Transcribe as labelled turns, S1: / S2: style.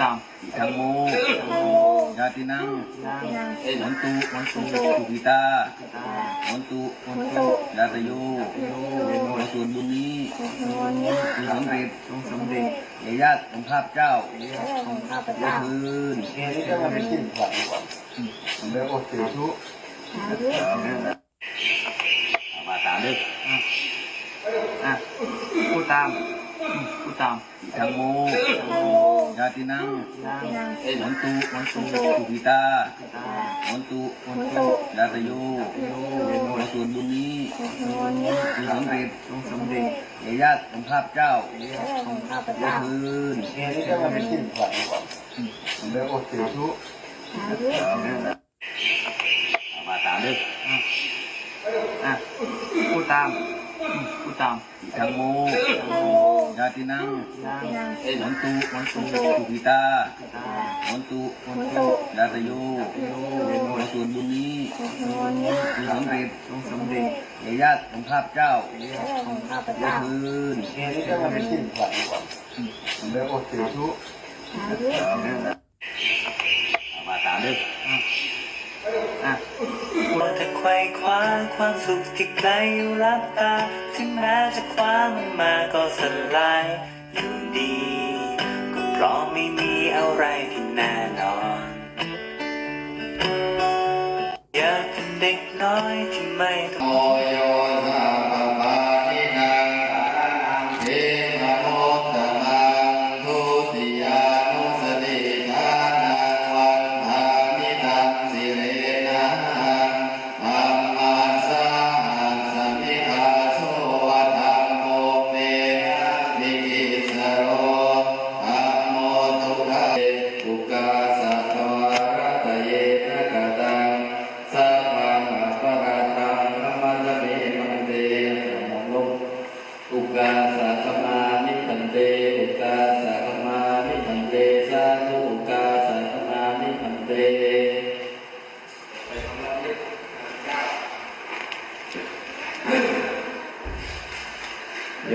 S1: ตาม
S2: ธัมโมญาตินัง
S1: นาง
S2: วันตุวั
S1: นตุส
S2: ุขิตา
S1: ตา
S2: วันตุวัน
S1: ตุ
S2: ยาตโย
S1: ขอ
S2: ส่วนบุญนี้
S1: ค
S2: ือสำเร็จ
S1: จงสำเร็จ
S2: แก่ญาติของข้าพเจ้า
S3: ของ
S1: ข้าพเมื่อเจ้า
S2: คืน
S4: เอริกาไม่สิ้นหวังแล้วก็ถือ
S1: ทุก
S2: มาตามด้วย
S1: อะพูดตาม พูดตาม
S2: ธัมโมญาตินัง
S1: นาง
S2: วันตุวัน
S1: ตุส
S2: ุขิตา
S1: ตา
S2: วันตุวัน
S1: ตุ
S2: ยาตโย
S1: ขอ
S2: ส่วนบุญนี้
S1: คือสำเร
S2: ็จ
S1: จงสำเร็จ
S2: แก่ญาติของข้าพเจ้า
S3: ของข้าพเมื่อ
S2: เจ้าคืน
S4: เอริกาไม่สิ้นหวังแล้วก็ถือ
S1: ทุก
S2: มาตามด้วย
S1: อะพูดตาม พูดตาม
S2: ธัมโมญาตินัง
S1: นาง
S2: วันตุวัน
S1: ตุสุ
S2: ขิตา
S1: ตา
S2: วันตุวัน
S1: ตุ
S2: ยาตโย
S1: ขอ
S2: ส่วนบุญนี้คือสำเร็จ
S1: จงสำเร็จ
S2: แก่ญาติของข้าพเจ้า
S3: ของข้าพเมื่อเจ
S2: ้าคืนเ
S4: อริกาไม่สิ้นหวังแล้วก็ถือ
S1: ทุก
S2: มาตามด้วยอะ
S5: มัวแต่ไขว่คว้าความสุขที่ไกลอยู่รับตา ถึงแม้จะคว้ามันมาก็สลายอยู่ดี ก็เพราะไม่มีอะไรที่แน่นอน อยากเป็นเด็กน้อยที่ไม่ต้อง
S6: อุกาสาคมานิพันเต อุกาสาคมานิพันเต สาธุอุกาสาคมานิพันเตโย